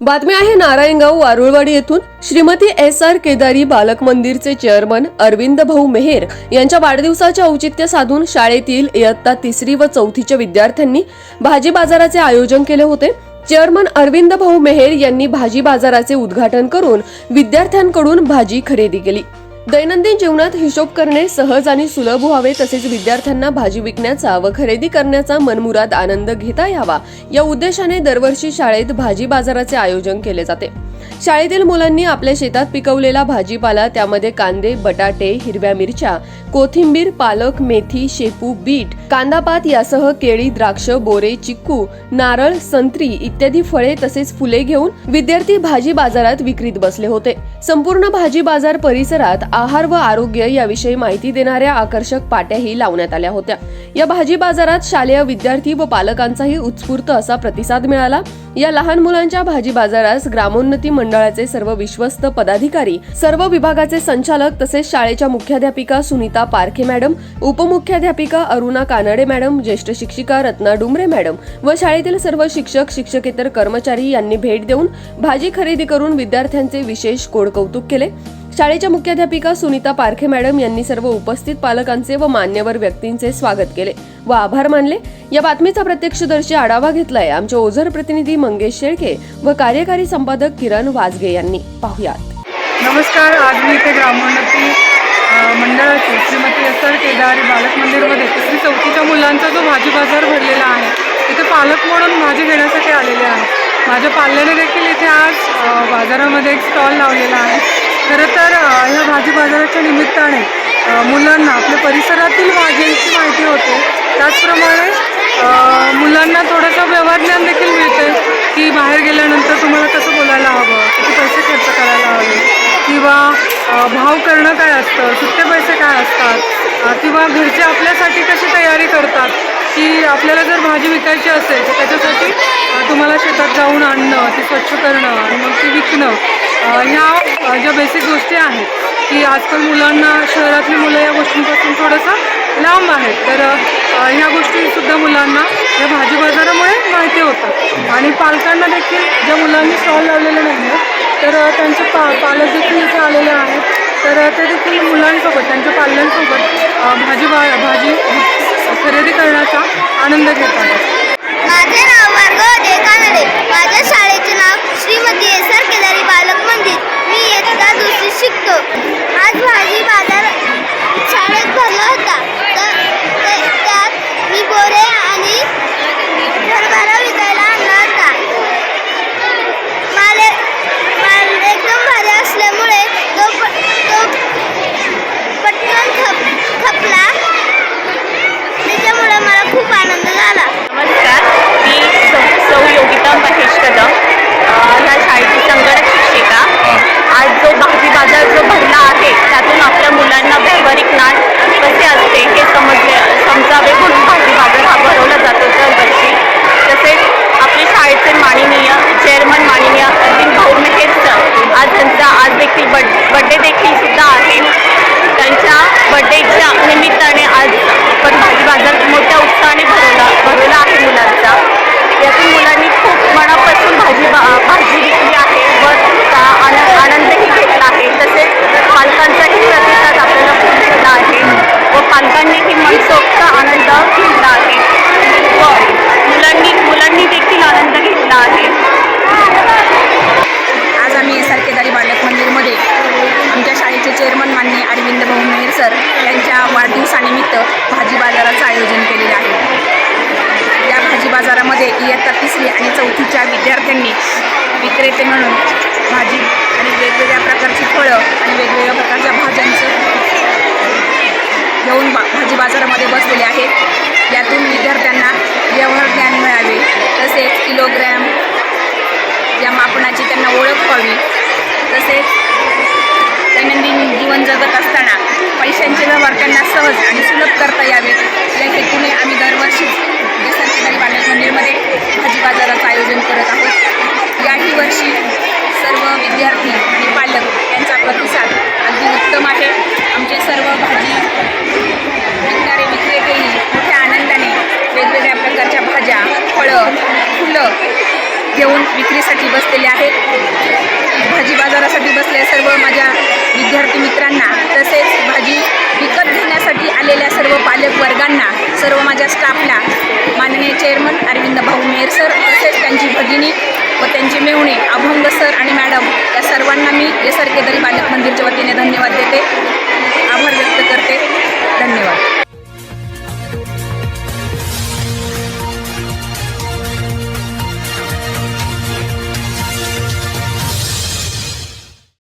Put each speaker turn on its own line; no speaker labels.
बातमी आहे नारायणगाव वारुळवाडी येथून. श्रीमती एस आर केदारी बालक मंदिरचे चेअरमन अरविंद भाऊ मेहेर यांच्या वाढदिवसाचे औचित्य साधून शाळेतील इयत्ता तिसरी व चौथीच्या विद्यार्थ्यांनी भाजी बाजाराचे आयोजन केले होते. चेअरमन अरविंद भाऊ मेहेर यांनी भाजी बाजाराचे उद्घाटन करून विद्यार्थ्यांकडून भाजी खरेदी केली. दैनंदिन जीवनात हिशोब करणे सहज आणि सुलभ व्हावे तसेच विद्यार्थ्यांना भाजी विकण्याचा व खरेदी करण्याचा मनमुराद आनंद घेता यावा या उद्देशाने दरवर्षी शाळेत भाजी बाजाराचे आयोजन केले जाते. शाळेतील मुलांनी आपल्या शेतात पिकवलेला भाजीपाला त्यामध्ये कांदे बटाटे हिरव्या मिरच्या कोथिंबीर पालक मेथी शेपू बीट कांदापात यासह केळी द्राक्ष बोरे चिक्कू नारळ संत्री इत्यादी फळे तसेच फुले घेऊन विद्यार्थी भाजी बाजारात विक्रीत बसले होते. संपूर्ण भाजी बाजार परिसरात आहार व आरोग्य याविषयी माहिती देणाऱ्या आकर्षक पाट्याही लावण्यात आल्या होत्या. या भाजी बाजारात शालेय विद्यार्थी व पालकांचाही उत्स्फूर्त असा प्रतिसाद मिळाला. या लहान मुलांच्या भाजी बाजारास ग्रामोन्नती मंडळाचे सर्व विश्वस्त पदाधिकारी सर्व विभागाचे संचालक तसेच शाळेच्या मुख्याध्यापिका सुनीता पारखे मॅडम उपमुख्याध्यापिका अरुणा कानडे मॅडम ज्येष्ठ शिक्षिका रत्ना डुमरे मॅडम व शाळेतील सर्व शिक्षक शिक्षकेतर कर्मचारी यांनी भेट देऊन भाजी खरेदी करून विद्यार्थ्यांचे विशेष गोड कौतुक केले. शाळेच्या मुख्याध्यापिका सुनीता पारखे मॅडम यांनी सर्व उपस्थित पालकांचे व मान्यवर व्यक्तींचे स्वागत केले व आभार मानले. या बातमीचा प्रत्यक्षदर्शी आढावा घेतलाय आमचे ओझर प्रतिनिधी मंगेश शेळके व कार्यकारी संपादक किरण वाजगे यांनी. पाहुयात.
नमस्कार आज मी इथे ग्रामोन्नती मंडळाचे श्रीमती एस आर केदारी बालक मंदिरमध्ये तिसरी चौथीच्या मुलांचा जो भाजी बाजार भरलेला आहे तिथे पालक म्हणून भाजी घेण्यासाठी आलेले आहे. माझ्या पाल्याने देखील इथे आज बाजारामध्ये एक स्टॉल लावलेला आहे. खरं तर ह्या भाजी बाजाराच्या निमित्ताने मुलांना आपल्या परिसरातील भाज्यांची माहिती होते. त्याचप्रमाणे मुलांना थोडंसं व्यवहार ज्ञान देखील मिळते की बाहेर गेल्यानंतर तुम्हाला कसं बोलायला हवं किती पैसे खर्च करायला हवे किंवा भाव करणं काय असतं सुट्टे पैसे काय असतात किंवा घरचे आपल्यासाठी कशी तयारी करतात की आपल्याला जर भाजी विकायची असेल तर त्याच्यासाठी तुम्हाला शेतात जाऊन आणणं ती स्वच्छ करणं आणि मग ती विकणं ह्या ज्या बेसिक गोष्टी आहेत की आजकाल मुलांना शहरातली मुलं या गोष्टींपासून थोडंसं लांब आहेत. तर ह्या गोष्टीसुद्धा मुलांना या भाजी बाजारामुळे माहिती होतात. आणि पालकांना देखील ज्या मुलांनी स्टॉल लावलेले नाही आहेत तर त्यांचे पा पालक देखील इथे आलेले आहेत. तर ते देखील मुलांसोबत त्यांच्या पाल्यांसोबत भाजी बा भाजी खरेदी करण्याचा आनंद घेतात.
माझे नाव माझ्या
चेअरमन माननीय अरविंद भाऊ मेहर सर
यांच्या वाढदिवसानिमित्त भाजी बाजाराचं आयोजन केलेलं आहे. या भाजी बाजारामध्ये इयत्ता तिसरी आणि चौथीच्या विद्यार्थ्यांनी विक्रेते म्हणून भाजी आणि वेगवेगळ्या प्रकारची फळं आणि वेगवेगळ्या प्रकारच्या भाज्यांचं घेऊन बा भाजी बाजारामध्ये बसलेले आहेत. यातून विद्यार्थ्यांना व्यवहार ज्ञान मिळावे तसेच किलोग्रॅम या मापनाची त्यांना ओळख व्हावी तसेच दैनंदिन जीवन जगत असताना पैशांचे व्यवहार त्यांना सहज आणि सुलभ करता यावेत या हेतूने आम्ही दरवर्षी सरकारी बालक मंदिरमध्ये भाजी बाजाराचं आयोजन करत आहोत. याही वर्षी सर्व विद्यार्थी आणि पालक यांचा प्रतिसाद अगदी उत्तम आहे. आमचे सर्व भाजी विकणारे विक्रेतेही मोठ्या आनंदाने वेगवेगळ्या प्रकारच्या भाज्या फळं फुलं घेऊन विक्रीसाठी बसलेले आहेत. भाजी बाजारासाठी बसले सर्व माझ्या विद्यार्थी मित्रांना तसेच भाजी विकत घेण्यासाठी आलेल्या सर्व पालक वर्गांना सर्व माझ्या स्टाफला माननीय चेअरमन अरविंद भाऊ मेहर सर तसेच त्यांची भगिनी व त्यांचे मेहुणे अभंग सर आणि मॅडम या सर्वांना मी एस आर केदारी बालक मंदिरच्या वतीने धन्यवाद देते. आभार व्यक्त करते.